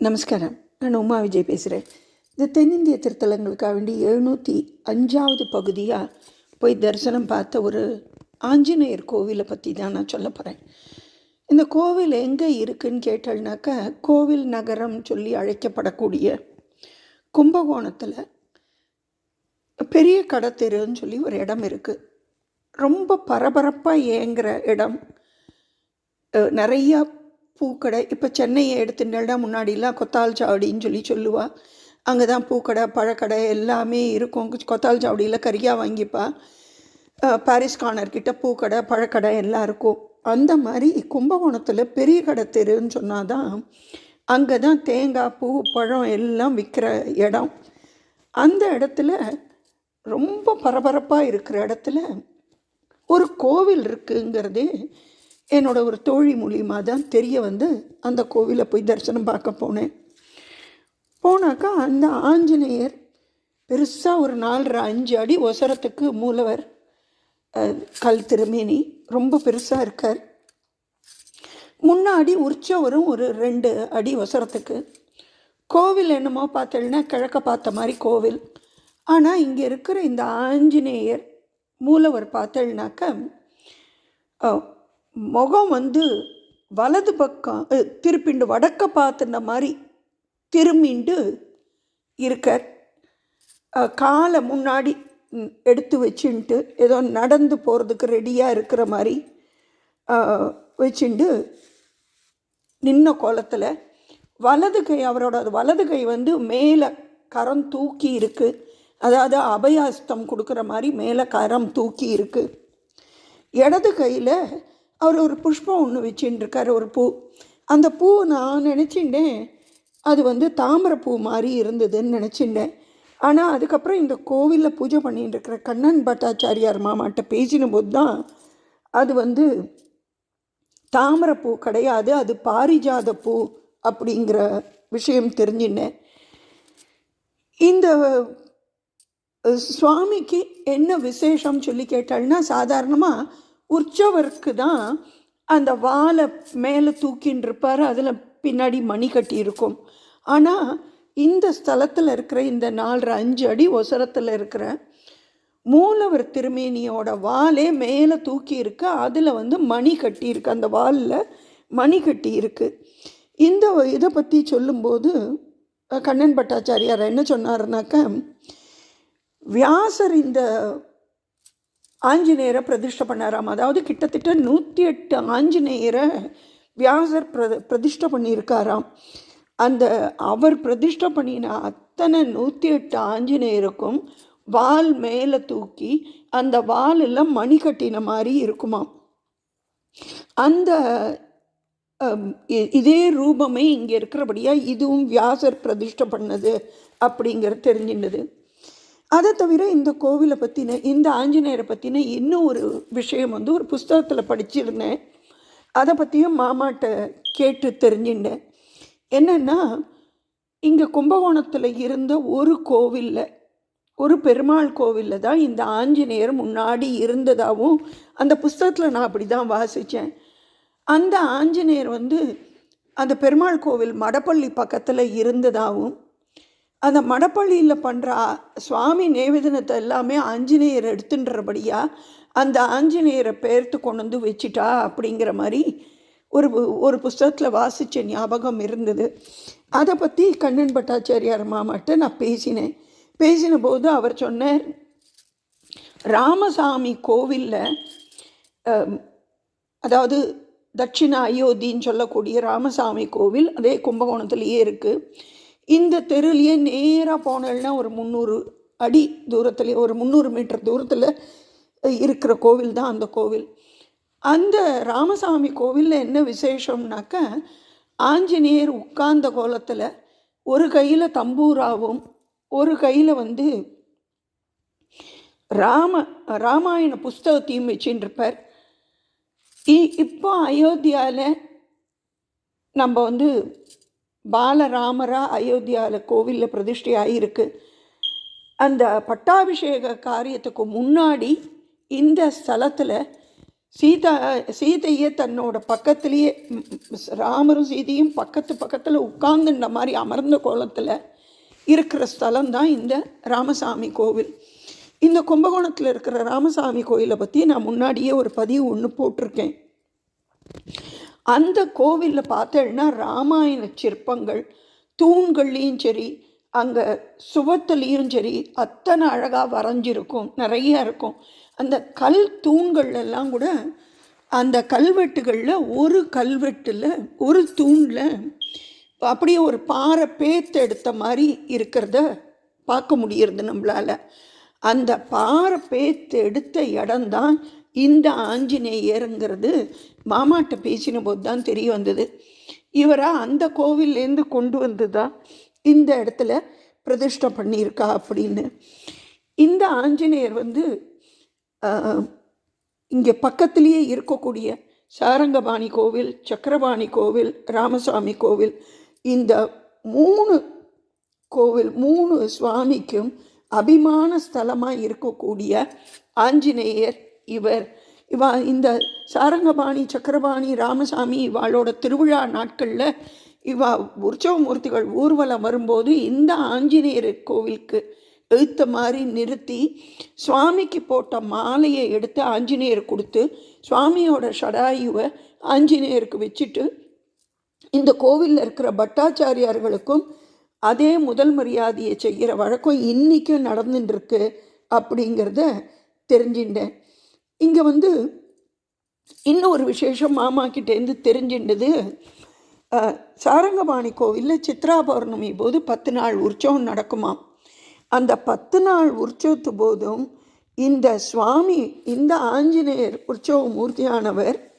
நமஸ்காரம். நான் உமா விஜய் பேசுகிறேன் இந்த தென்னிந்திய திருத்தலங்களுக்காக வேண்டி எழுநூற்றி அஞ்சாவது பகுதியாக போய் தரிசனம் பார்த்த ஒரு ஆஞ்சநேயர் கோவிலை பற்றி தான் நான் சொல்ல போகிறேன் இந்த கோவில் எங்கே இருக்குன்னு கேட்டல்னாக்கா கோவில் நகரம் சொல்லி அழைக்கப்படக்கூடிய கும்பகோணத்தில் பெரிய கடத்தெருன்னு சொல்லி ஒரு இடம் இருக்குது ரொம்ப பரபரப்பாக ஏங்குற இடம். நிறையா பூக்கடை. இப்போ சென்னையை எடுத்துட்டா முன்னாடிலாம் கொத்தால் சாவடின்னு சொல்லி சொல்லுவாள் அங்கே தான் பூக்கடை பழக்கடை எல்லாமே இருக்கும். கொத்தால் சாவடியில் கறியாக வாங்கிப்பா. பாரிஸ் கார்னர்கிட்ட பூக்கடை பழக்கடை எல்லாம் இருக்கும். அந்த மாதிரி கும்பகோணத்தில் பெரிய கடை தெருன்னு சொன்னால் தான் அங்கே தான் தேங்காய் பூ பழம் எல்லாம் விற்கிற இடம். அந்த இடத்துல ரொம்ப பரபரப்பாக இருக்கிற இடத்துல ஒரு கோவில் இருக்குங்கிறதே என்னோட ஒரு தோழி மூலியமாக தான் தெரிய வந்து அந்த கோவிலை போய் தரிசனம் பார்க்க போனேன். போனாக்கா அந்த ஆஞ்சநேயர் பெருசாக ஒரு நாலரை அஞ்சு அடி ஒசரத்துக்கு மூலவர் கல் திருமேனி ரொம்ப பெருசாக இருக்கார். முன்னாடி உற்சவரும் ஒரு ரெண்டு அடி ஒசரத்துக்கு. கோவில் என்னமோ பார்த்தேன்னா கிழக்க பார்த்த மாதிரி கோவில். ஆனால் இங்கே இருக்கிற இந்த ஆஞ்சநேயர் மூலவர் பார்த்தேன்னாக்க முகம் வந்து வலது பக்கம் திருப்பிண்டு வடக்க பார்த்துன மாதிரி திரும்பிண்டு இருக்கார். காலை முன்னாடி எடுத்து வச்சுன்ட்டு ஏதோ நடந்து போகிறதுக்கு ரெடியாக இருக்கிற மாதிரி அஹ், வச்சுண்டு நின்ன கோலத்தில் வலது கை அவரோட வலது கை வந்து மேலே கரம் தூக்கி இருக்குது அதாவது அபயாஸ்தம் கொடுக்குற மாதிரி மேலே கரம் தூக்கி இருக்குது இடது கையில் அவர் ஒரு புஷ்பம் ஒன்று வச்சுட்டு இருக்கார் ஒரு பூ. அந்த பூ நான் நினச்சிட்டேன் அது வந்து தாமரைப்பூ மாதிரி இருந்ததுன்னு நினச்சிட்டேன் ஆனால் அதுக்கப்புறம் இந்த கோவிலில் பூஜை பண்ணிட்டு இருக்கிற கண்ணன் பட்டாச்சாரியார் மாமாட்ட பேசின போது தான் அது வந்து தாமரைப்பூ கிடையாது அது பாரிஜாத பூ அப்படிங்கிற விஷயம் தெரிஞ்சினேன் இந்த சுவாமிக்கு என்ன விசேஷம் சொல்லி கேட்டாள்னா சாதாரணமாக உற்சவருக்கு தான் அந்த வாலை மேலே தூக்கின்னு இருப்பார் அதில் பின்னாடி மணி கட்டி இருக்கும் ஆனால் இந்த ஸ்தலத்தில் இருக்கிற இந்த நாலரை அஞ்சு அடி ஒசரத்தில் இருக்கிற மூலவர் திருமேனியோட வாலே மேலே தூக்கி இருக்கு அதில் வந்து மணி கட்டி இருக்கு அந்த வாலில் மணி கட்டி இருக்கு இந்த இதை பற்றி சொல்லும்போது கண்ணன் பட்டாச்சாரியார் என்ன சொன்னார்னாக்க வியாசர் இந்த ஆஞ்சநேயரை பிரதிஷ்டை பண்ணாராம். அதாவது கிட்டத்தட்ட நூற்றி எட்டு ஆஞ்சநேயரை வியாசர் பிர பிரதிஷ்டை பண்ணியிருக்காராம். அந்த அவர் பிரதிஷ்டை பண்ணின அத்தனை நூற்றி எட்டு ஆஞ்சநேயருக்கும் வால் மேலே தூக்கி அந்த வால் எல்லாம் மணி கட்டின மாதிரி இருக்குமாம். அந்த இதே ரூபமே இங்கே இருக்கிறபடியாக இதுவும் வியாசர் பிரதிஷ்டை பண்ணது அப்படிங்கிற தெரிஞ்சின்றது அதை தவிர இந்த கோவிலை பற்றின இந்த ஆஞ்சநேயரை பற்றின இன்னும் ஒரு விஷயம் வந்து ஒரு புஸ்தகத்தில் படிச்சிருந்தேன். அதை பற்றியும் மாமாட்ட கேட்டு தெரிஞ்சுட்டேன். என்னென்னா இங்கே கும்பகோணத்தில் இருந்த ஒரு கோவிலில் ஒரு பெருமாள் கோவிலில் தான் இந்த ஆஞ்சநேயர் முன்னாடி இருந்ததாகவும் அந்த புஸ்தகத்தில் நான் அப்படி தான் வாசித்தேன் அந்த ஆஞ்சநேயர் வந்து அந்த பெருமாள் கோவில் மடப்பள்ளி பக்கத்தில் இருந்ததாகவும் அந்த மடப்பள்ளியில் பண்ணுற சுவாமி நேவேதனத்தை எல்லாமே ஆஞ்சநேயர் எடுத்துன்றபடியாக அந்த ஆஞ்சநேயரை பெயர்த்து கொண்டு வந்து வச்சிட்டா அப்படிங்கிற மாதிரி ஒரு பு- ஒரு புஸ்தகத்தில் வாசித்த ஞாபகம் இருந்தது. அதை பற்றி கண்ணன் பட்டாச்சாரியார் மாமாட்ட நான் பேசினேன். பேசின போது அவர் சொன்னார் ராமசாமி கோவிலில் அதாவது தட்சிண அயோத்தின்னு சொல்லக்கூடிய ராமசாமி கோவில் அதே கும்பகோணத்துலேயே இருக்குது இந்த தெருலையே நேராக போனேன்னா ஒரு முந்நூறு அடி தூரத்துலேயே ஒரு முந்நூறு மீட்டர் தூரத்தில் இருக்கிற கோவில் தான் அந்த கோவில். அந்த ராமசாமி கோவிலில் என்ன விசேஷம்னாக்க ஆஞ்சநேயர் உட்கார்ந்த கோலத்தில் ஒரு கையில் தம்பூராவும் ஒரு கையில் வந்து ராம ராமாயண புஸ்தகத்தையும் வச்சுட்டு இருப்பார் இ- இப்போ அயோத்தியாவில் நம்ம வந்து பாலராமரா அயோத்தியாவில் கோவிலில் பிரதிஷ்டை ஆகியிருக்கு அந்த பட்டாபிஷேக காரியத்துக்கு முன்னாடி இந்த ஸ்தலத்தில் சீதா சீதையை தன்னோட பக்கத்துலேயே ராமரும் சீதையும் பக்கத்து பக்கத்தில் உட்கார்ந்துன்ற மாதிரி அமர்ந்த கோலத்தில் இருக்கிற ஸ்தலம் தான் இந்த ராமசாமி கோவில். இந்த கும்பகோணத்தில் இருக்கிற ராமசாமி கோயிலை பற்றி நான் முன்னாடியே ஒரு பதிவு ஒன்று போட்டிருக்கேன். அந்த கோவிலில் பார்த்தேன்னா ராமாயண சிற்பங்கள் தூண்கள்லேயும் சரி அங்கே சுவத்துலேயும் சரி அத்தனை அழகாக வரைஞ்சிருக்கும் நிறைய இருக்கும். அந்த கல் தூண்கள் எல்லாம் கூட அந்த கல்வெட்டுகளில் ஒரு கல்வெட்டில் ஒரு தூணில் அப்படியே ஒரு பாறை பேத்து எடுத்த மாதிரி இருக்கிறத பார்க்க முடியறது நம்மளால். அந்த பாறை பேத்து எடுத்த இடம்தான் இந்த ஆஞ்சநேயருங்கிறது மாமாட்ட பேசின போது தான் தெரிய வந்தது. இவராக அந்த கோவில்லேருந்து கொண்டு வந்து தான் இந்த இடத்துல பிரதிஷ்டை பண்ணியிருக்கா அப்படின்னு. இந்த ஆஞ்சநேயர் வந்து இங்கே பக்கத்திலேயே இருக்கக்கூடிய சாரங்கபாணி கோவில் சக்கரபாணி கோவில் ராமசாமி கோவில் இந்த மூணு கோவில் மூணு சுவாமிக்கும் அபிமான ஸ்தலமாக இருக்கக்கூடிய ஆஞ்சநேயர் இவர். இவா இந்த சாரங்கபாணி சக்கரபாணி ராமசாமி இவாளோட திருவிழா நாட்களில் இவா உற்சவமூர்த்திகள் ஊர்வலம் வரும்போது இந்த ஆஞ்சநேயர் கோவிலுக்கு எழுத்த மாதிரி நிறுத்தி சுவாமிக்கு போட்ட மாலையை எடுத்து ஆஞ்சநேயர் கொடுத்து சுவாமியோட ஷடாயுவை ஆஞ்சநேயருக்கு வச்சுட்டு இந்த கோவிலில் இருக்கிற பட்டாச்சாரியார்களுக்கும் அதே முதல் மரியாதையை செய்கிற வழக்கம் இன்றைக்கும் நடந்துட்டுருக்கு அப்படிங்கிறத தெரிஞ்சுட்டேன். இங்கே வந்து இன்னும் ஒரு விசேஷம் மாமா கிட்டேருந்து தெரிஞ்சின்றது சாரங்கபாணி கோவிலில் சித்ரா பௌர்ணமி போது பத்து நாள் உற்சவம் நடக்குமாம். அந்த பத்து நாள் உற்சவத்து போதும் இந்த சுவாமி இந்த ஆஞ்சநேயர் உற்சவ மூர்த்தியானவர்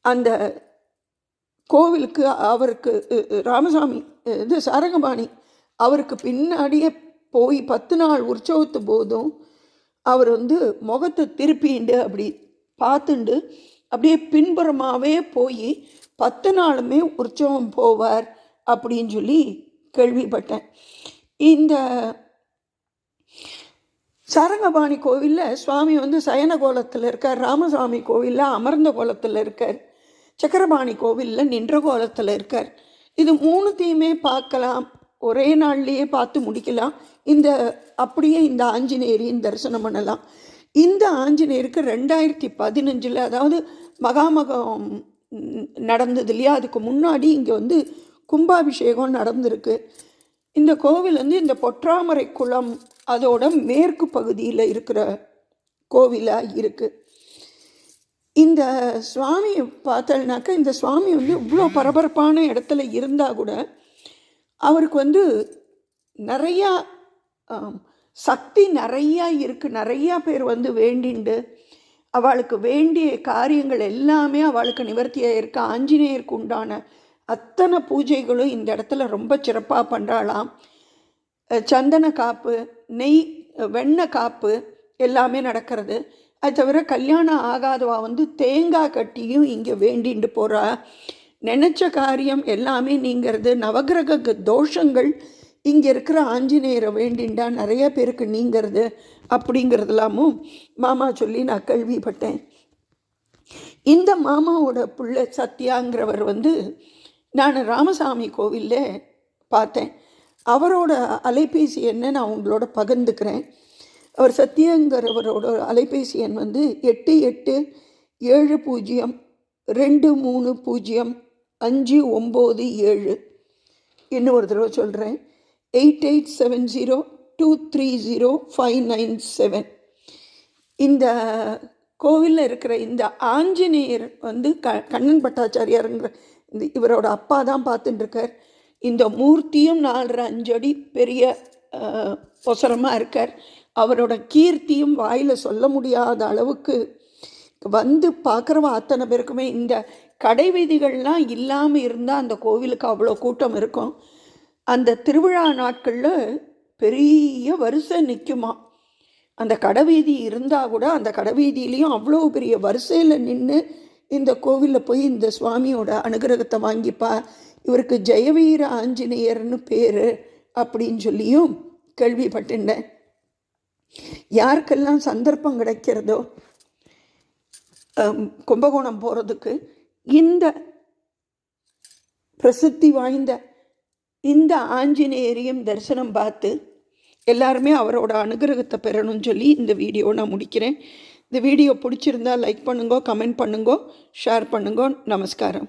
அந்த கோவிலுக்கு அவருக்கு ராமசாமி இது சாரங்கபாணி அவருக்கு பின்னாடியே போய் பத்து நாள் உற்சவத்து போதும் அவர் வந்து முகத்தை திருப்பிண்டு அப்படி பார்த்துண்டு அப்படியே பின்புறமாகவே போய் பத்து நாளுமே உற்சவம் போவார் அப்படின்னு சொல்லி கேள்விப்பட்டேன். இந்த சரங்கபாணி கோவிலில் சுவாமி வந்து சயன கோலத்தில் இருக்கார் ராமசாமி கோவிலில் அமர்ந்த கோலத்தில் இருக்கார் சக்கரபாணி கோவிலில் நின்ற கோலத்தில் இருக்கார். இது மூணுத்தையுமே பார்க்கலாம் ஒரே நாள்லேயே பார்த்து முடிக்கலாம். இந்த அப்படியே இந்த ஆஞ்சநேயரையும் தரிசனம் பண்ணலாம். இந்த ஆஞ்சநேயருக்கு ரெண்டாயிரத்தி பதினஞ்சில் அதாவது மகாமகம் நடந்தது இல்லையா? அதுக்கு முன்னாடி இங்கே வந்து கும்பாபிஷேகம் நடந்திருக்கு. இந்த கோவில் வந்து இந்த பொற்றாமரை குளம் அதோட மேற்கு பகுதியில் இருக்கிற கோவிலாக இருக்குது இந்த சுவாமியை பார்த்தல்னாக்கா இந்த சுவாமி வந்து இவ்வளோ பரபரப்பான இடத்துல இருந்தால் கூட அவருக்கு வந்து நிறையா சக்தி நிறையா இருக்குது நிறையா பேர் வந்து வேண்டிண்டு. அவளுக்கு வேண்டிய காரியங்கள் எல்லாமே அவளுக்கு நிவர்த்தியாக இருக்க. ஆஞ்சநேயருக்கு உண்டான அத்தனை பூஜைகளும் இந்த இடத்துல ரொம்ப சிறப்பாக பண்ணுறாளாம் சந்தன காப்பு நெய் வெண்ணெய் காப்பு எல்லாமே நடக்கிறது. அது தவிர கல்யாணம் ஆகாதவா வந்து தேங்காய் கட்டியும் இங்கே வேண்டிண்டு போகிறா நினச்ச காரியம் எல்லாமே நீங்கிறது. நவகிரக தோஷங்கள் இங்கே இருக்கிற ஆஞ்சநேயரை வேண்டிண்டா நிறைய பேருக்கு நீங்கிறது அப்படிங்கிறதெல்லாமும் மாமா சொல்லி நான் கேள்விப்பட்டேன். இந்த மாமாவோட பிள்ளை சத்யாங்கிறவர் வந்து நான் ராமசாமி கோவிலில் பார்த்தேன். அவரோட அலைபேசி எண்ணை நான் உங்களோட பகிர்ந்துக்கிறேன். அவர் சத்யங்கிறவரோட அலைபேசி எண் வந்து எட்டு எட்டு ஏழு பூஜ்ஜியம் ரெண்டு மூணு பூஜ்ஜியம் அஞ்சு ஒம்பது ஏழு. இன்னும் ஒரு தடவை சொல்கிறேன் eight eight seven zero two three zero five nine seven. இந்த கோவிலில் இருக்கிற இந்த ஆஞ்சநேயர் வந்து க கண்ணன் பட்டாச்சாரியாருங்கிற இந்த இவரோட அப்பா தான் பார்த்துட்டுருக்கார். இந்த மூர்த்தியும் நாலரை அஞ்சடி பெரிய ஒசரமாக இருக்கார். அவரோட கீர்த்தியும் வாயில் சொல்ல முடியாத அளவுக்கு வந்து பார்க்குறவ அத்தனை பேருக்குமே இந்த கடை வீதிகள்லாம் இல்லாமல் இருந்தால் அந்த கோவிலுக்கு அவ்வளோ கூட்டம் இருக்கும். அந்த திருவிழா நாட்களில் பெரிய வரிசை நிற்குமா அந்த கடைவீதி இருந்தால் கூட அந்த கடைவீதியிலையும் அவ்வளோ பெரிய வரிசையில் நின்று இந்த கோவிலில் போய் இந்த சுவாமியோட அனுகிரகத்தை வாங்கிப்பா. இவருக்கு ஜெயவீர ஆஞ்சநேயர்னு பேர் அப்படின்னு சொல்லியும் கேள்விப்பட்டிருந்தேன். யாருக்கெல்லாம் சந்தர்ப்பம் கிடைக்கிறதோ கும்பகோணம் போகிறதுக்கு இந்த பிரசித்தி வாய்ந்த இந்த ஆஞ்சநேயரையும் தரிசனம் பார்த்து எல்லாருமே அவரோட அனுகிரகத்தை பெறணும்னு சொல்லி இந்த வீடியோ நான் முடிக்கிறேன். இந்த வீடியோ பிடிச்சிருந்தா லைக் பண்ணுங்க கமெண்ட் பண்ணுங்க ஷேர் பண்ணுங்க. நமஸ்காரம்.